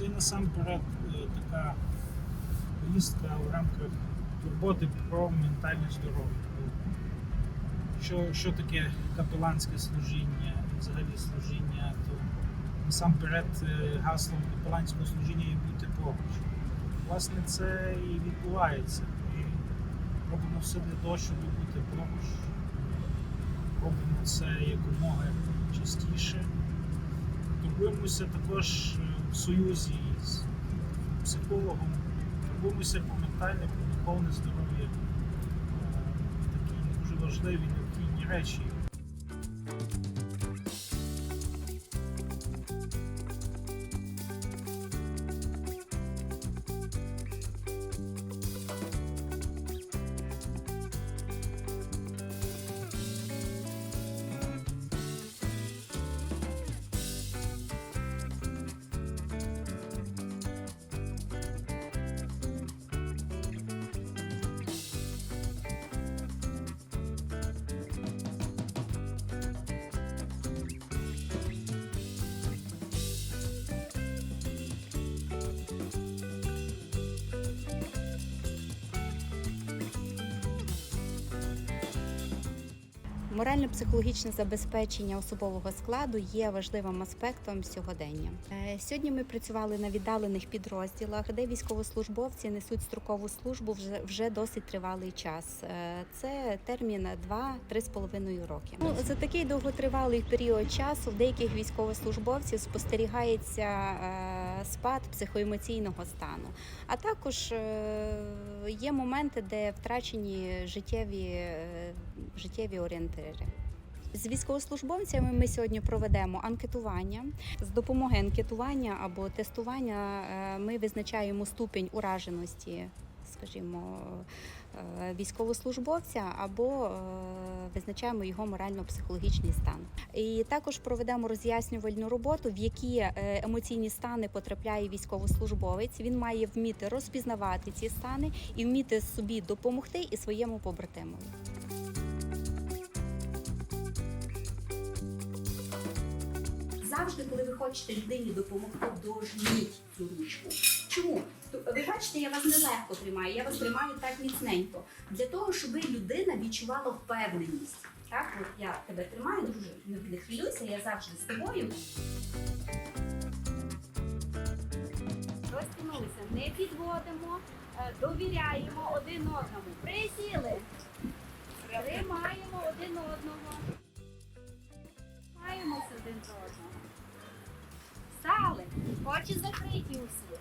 Це насамперед е, така поїздка в рамках турботи про ментальне здоров'я. Що, що таке капеланське служіння і взагалі служіння, то насамперед е, гаслом капеланського служіння є бути поруч. Власне, це і відбувається. Ми робимо все для того, щоб бути поруч. Робимо це якомога частіше. Турбуємося також е, в союзі з психологом, турбуємося по ментальне, про духовне здоров'я. Е, Такі дуже важливі необхідні речі. Морально-психологічне забезпечення особового складу є важливим аспектом сьогодення. Е, Сьогодні ми працювали на віддалених підрозділах, де військовослужбовці несуть строкову службу вже, вже досить тривалий час. Е, Це термін 2-3,5 роки. Ну, за такий довготривалий період часу в деяких військовослужбовців спостерігається е, спад психоемоційного стану. А також е, є моменти, де втрачені життєві, е, життєві орієнтири. З військовослужбовцями ми сьогодні проведемо анкетування. З допомоги анкетування або тестування е, ми визначаємо ступінь ураженості, скажімо, е, військовослужбовця або е, визначаємо його морально-психологічний стан. І також проведемо роз'яснювальну роботу, в які е, емоційні стани потрапляє військовослужбовець. Він має вміти розпізнавати ці стани і вміти собі допомогти і своєму побратимові. завжди, коли ви хочете людині допомогти, дожміть цю ручку. Чому? Ви бачите, я вас нелегко тримаю, я вас тримаю так міцненько. Для того, щоб людина відчувала впевненість. Так, от я тебе тримаю, друже, не хвилюйся, я завжди з тобою. Розтягнулися, не підводимо, е, довіряємо один одному. Присіли. Тримаємо один одного. Тримаємося один до одного. Стали. Очі закриті усі.